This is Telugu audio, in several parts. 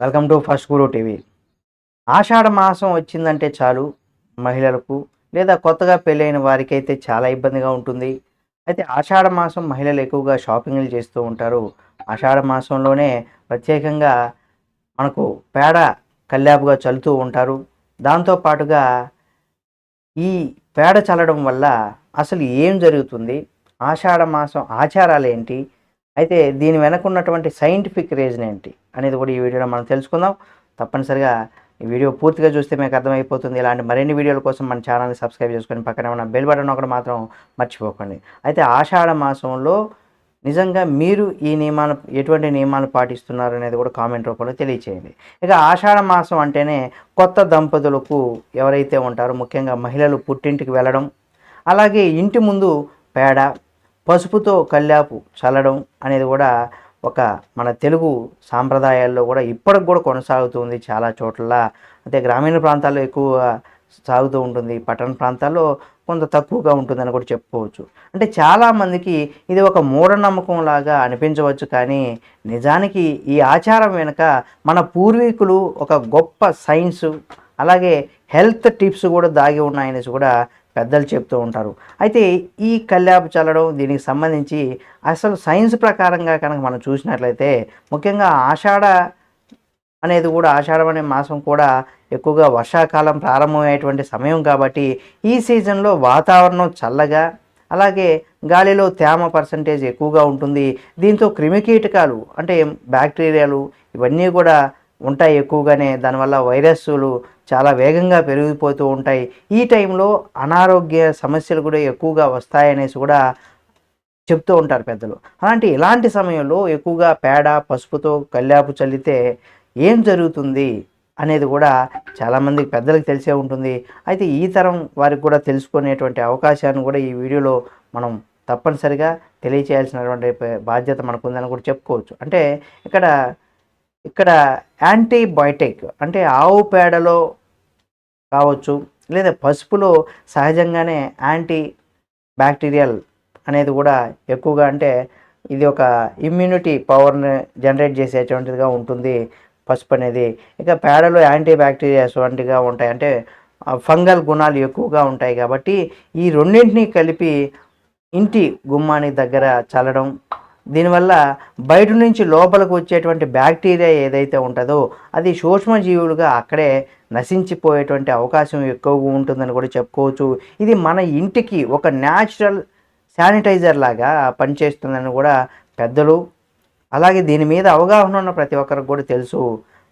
Welcome to first Guru TV. ఆషాఢ మాసం వచ్చిందంటే చాలు మహిళలకు లేదా కొత్తగా పెళ్ళైన వారికి అయితే చాలా ఇబ్బందిగా ఉంటుంది. అయితే ఆషాఢ మాసం మహిళలు ఎక్కువగా షాపింగ్లు చేస్తూ ఉంటారు. ఆషాఢ మాసంలోనే ప్రత్యేకంగా మనకు పేడ కల్లాపుగా చల్లుతూ ఉంటారు. దాంతో పాటుగా ఈ పేడ చల్లడం వల్ల అసలు ఏం జరుగుతుంది? ఆషాఢ మాసం ఆచారాలు ఏంటి? అయితే దీని వెనక ఉన్నటువంటి సైంటిఫిక్ రీజన్ ఏంటి అనేది కూడా ఈ వీడియోలో మనం తెలుసుకుందాం. తప్పనిసరిగా ఈ వీడియో పూర్తిగా చూస్తే మీకు అర్థమైపోతుంది. ఇలాంటి మరిన్ని వీడియోల కోసం మన ఛానల్ని సబ్స్క్రైబ్ చేసుకొని పక్కనే ఉన్న బెల్ బటన్ ఒకటి మాత్రం మర్చిపోకండి. అయితే ఆషాఢ మాసంలో నిజంగా మీరు ఈ నియమాలు ఎటువంటి నియమాలు పాటిస్తున్నారు అనేది కూడా కామెంట్ రూపంలో తెలియచేయండి. ఇక ఆషాఢ మాసం అంటేనే కొత్త దంపతులకు ఎవరైతే ఉంటారో ముఖ్యంగా మహిళలు పుట్టింటికి వెళ్ళడం అలాగే ఇంటి ముందు పేడ పసుపుతో కల్లాపు చల్లడం అనేది కూడా ఒక మన తెలుగు సాంప్రదాయాల్లో కూడా ఇప్పటికి కూడా కొనసాగుతుంది చాలా చోట్ల. అయితే గ్రామీణ ప్రాంతాల్లో ఎక్కువ సాగుతూ ఉంటుంది. పట్టణ ప్రాంతాల్లో కొంత తక్కువగా ఉంటుందని కూడా చెప్పుకోవచ్చు. అంటే చాలామందికి ఇది ఒక మూఢనమ్మకం లాగా అనిపించవచ్చు కానీ నిజానికి ఈ ఆచారం వెనుక మన పూర్వీకులు ఒక గొప్ప సైన్స్ అలాగే హెల్త్ టిప్స్ కూడా దాగి ఉన్నాయనేసి కూడా పెద్దలు చెప్తూ ఉంటారు. అయితే ఈ కల్లాపు చల్లడం దీనికి సంబంధించి అసలు సైన్స్ ప్రకారంగా కనుక మనం చూసినట్లయితే ముఖ్యంగా ఆషాఢ అనేది కూడా ఆషాఢం అనే మాసం కూడా ఎక్కువగా వర్షాకాలం ప్రారంభమయ్యేటువంటి సమయం కాబట్టి ఈ సీజన్లో వాతావరణం చల్లగా అలాగే గాలిలో తేమ పర్సంటేజ్ ఎక్కువగా ఉంటుంది. దీంతో క్రిమికీటకాలు అంటే బ్యాక్టీరియాలు ఇవన్నీ కూడా ఉంటాయి ఎక్కువగానే. దానివల్ల వైరస్లు చాలా వేగంగా పెరిగిపోతూ ఉంటాయి. ఈ టైంలో అనారోగ్య సమస్యలు కూడా ఎక్కువగా వస్తాయనేసి కూడా చెప్తూ ఉంటారు పెద్దలు. అలాంటి ఇలాంటి సమయంలో ఎక్కువగా పేడ పసుపుతో కల్లాపు చల్లితే ఏం జరుగుతుంది అనేది కూడా చాలామంది పెద్దలకు తెలిసే ఉంటుంది. అయితే ఈ తరం వారికి కూడా తెలుసుకునేటువంటి అవకాశాన్ని కూడా ఈ వీడియోలో మనం తప్పనిసరిగా తెలియచేయాల్సినటువంటి బాధ్యత మనకు ఉందని కూడా చెప్పుకోవచ్చు. అంటే ఇక్కడ ఇక్కడ యాంటీబయోటిక్ అంటే ఆవు పేడలో కావచ్చు. లేదా పసుపులో సహజంగానే యాంటీ బ్యాక్టీరియల్ అనేది కూడా ఎక్కువగా అంటే ఇది ఒక ఇమ్యూనిటీ పవర్ని జనరేట్ చేసేటువంటిదిగా ఉంటుంది పసుపు అనేది. ఇక పేడలో యాంటీ బ్యాక్టీరియాస్ వంటిగా ఉంటాయి. అంటే ఫంగల్ గుణాలు ఎక్కువగా ఉంటాయి కాబట్టి ఈ రెండింటినీ కలిపి ఇంటి గుమ్మానికి దగ్గర చల్లడం దీనివల్ల బయట నుంచి లోపలికి వచ్చేటువంటి బ్యాక్టీరియా ఏదైతే ఉంటుందో అది సూక్ష్మజీవులుగా అక్కడే నశించిపోయేటువంటి అవకాశం ఎక్కువగా ఉంటుందని కూడా చెప్పుకోవచ్చు. ఇది మన ఇంటికి ఒక న్యాచురల్ శానిటైజర్ లాగా పనిచేస్తుందని కూడా పెద్దలు అలాగే దీని మీద అవగాహన ఉన్న ప్రతి ఒక్కరికి కూడా తెలుసు.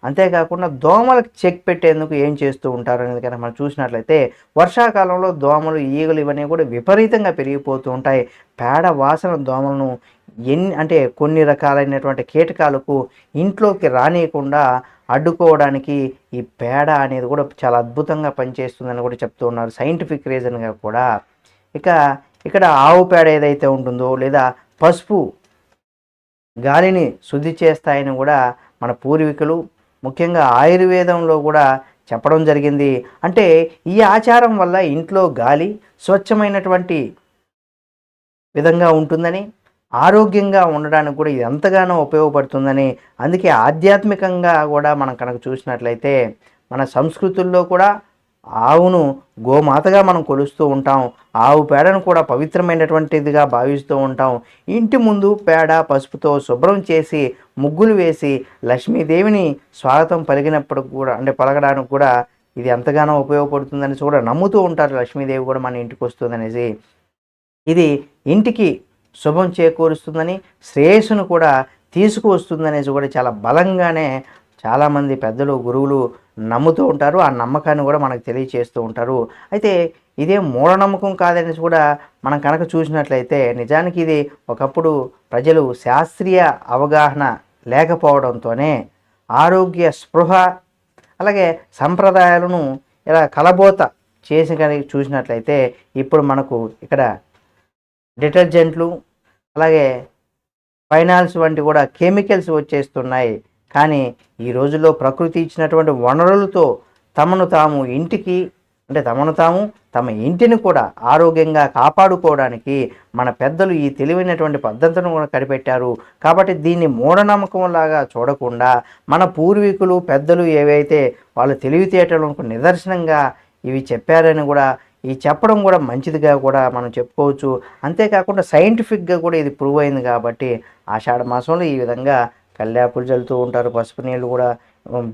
అంతేకాకుండా దోమలకు చెక్ పెట్టేందుకు ఏం చేస్తూ ఉంటారు అనేది కనుక మనం చూసినట్లయితే వర్షాకాలంలో దోమలు ఈగలు ఇవన్నీ కూడా విపరీతంగా పెరిగిపోతూ ఉంటాయి. పేడ వాసన దోమలను ఎన్ని అంటే కొన్ని రకాలైనటువంటి కీటకాలకు ఇంట్లోకి రానియకుండా అడ్డుకోవడానికి ఈ పేడ అనేది కూడా చాలా అద్భుతంగా పనిచేస్తుందని కూడా చెప్తూ ఉన్నారు. సైంటిఫిక్ రీజన్గా కూడా. ఇక ఇక్కడ ఆవు పేడ ఏదైతే ఉంటుందో లేదా పసుపు గాలిని శుద్ధి చేస్తాయని కూడా మన పూర్వీకులు ముఖ్యంగా ఆయుర్వేదంలో కూడా చెప్పడం జరిగింది. అంటే ఈ ఆచారం వల్ల ఇంట్లో గాలి స్వచ్ఛమైనటువంటి విధంగా ఉంటుందని ఆరోగ్యంగా ఉండడానికి కూడా ఇది ఎంతగానో ఉపయోగపడుతుందని అందుకే ఆధ్యాత్మికంగా కూడా మనం కనుక చూసినట్లయితే మన సంస్కృతుల్లో కూడా ఆవును గోమాతగా మనం కొలుస్తూ ఉంటాం. ఆవు పేడను కూడా పవిత్రమైనటువంటిదిగా భావిస్తూ ఉంటాం. ఇంటి ముందు పేడ పసుపుతో శుభ్రం చేసి ముగ్గులు వేసి లక్ష్మీదేవిని స్వాగతం పలిగినప్పుడు కూడా అంటే పలకడానికి కూడా ఇది ఎంతగానో ఉపయోగపడుతుందని కూడా నమ్ముతూ ఉంటారు లక్ష్మీదేవి కూడా మన ఇంటికి వస్తుందనేసి. ఇది ఇంటికి శుభం చేకూరుస్తుందని శ్రేయస్సును కూడా తీసుకువస్తుందనేసి కూడా చాలా బలంగానే చాలామంది పెద్దలు గురువులు నమ్ముతూ ఉంటారు. ఆ నమ్మకాన్ని కూడా మనకు తెలియచేస్తూ ఉంటారు. అయితే ఇదే మూఢనమ్మకం కాదనేసి కూడా మనం కనుక చూసినట్లయితే నిజానికి ఇది ఒకప్పుడు ప్రజలు శాస్త్రీయ అవగాహన లేకపోవడంతోనే ఆరోగ్య స్పృహ అలాగే సంప్రదాయాలను ఇలా కలబోత చేసి కనుక చూసినట్లయితే ఇప్పుడు మనకు ఇక్కడ డిటర్జెంట్లు అలాగే ఫైనాన్స్ వంటి కూడా కెమికల్స్ వచ్చేస్తున్నాయి. కానీ ఈ రోజుల్లో ప్రకృతి ఇచ్చినటువంటి వనరులతో తమను తాము ఇంటికి అంటే తమను తాము తమ ఇంటిని కూడా ఆరోగ్యంగా కాపాడుకోవడానికి మన పెద్దలు ఈ తెలివైనటువంటి పద్ధతులను కూడా కనిపెట్టారు. కాబట్టి దీన్ని మూఢనమ్మకం లాగా చూడకుండా మన పూర్వీకులు పెద్దలు ఏవైతే వాళ్ళ తెలివితేటలకు నిదర్శనంగా ఇవి చెప్పారని కూడా ఈ చెప్పడం కూడా మంచిదిగా కూడా మనం చెప్పుకోవచ్చు. అంతేకాకుండా సైంటిఫిక్గా కూడా ఇది ప్రూవ్ అయింది కాబట్టి ఆషాఢ మాసంలో ఈ విధంగా కల్లాపులు చల్లుతూ ఉంటారు పసుపు నీళ్ళు కూడా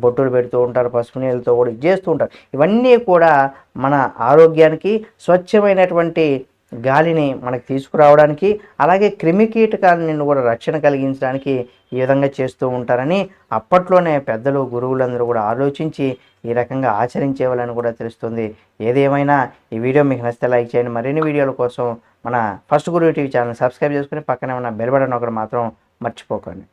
బొట్టులు పెడుతూ ఉంటారు పసుపు నీళ్ళతో కూడా ఇది చేస్తూ ఉంటారు. ఇవన్నీ కూడా మన ఆరోగ్యానికి స్వచ్ఛమైనటువంటి గాలిని మనకు తీసుకురావడానికి అలాగే క్రిమికీటకాల నుండి కూడా రక్షణ కలిగించడానికి ఈ విధంగా చేస్తూ ఉంటారని అప్పట్లోనే పెద్దలు గురువులందరూ కూడా ఆలోచించి ఈ రకంగా ఆచరించేవాళ్ళని కూడా తెలుస్తుంది. ఏదేమైనా ఈ వీడియో మీకు నచ్చితే లైక్ చేయండి. మరిన్ని వీడియోల కోసం మన ఫస్ట్ గురువు టీవీ ఛానల్ సబ్స్క్రైబ్ చేసుకుని పక్కనే ఉన్న బెల్ బటన్ ఒకటి మాత్రం మర్చిపోకండి.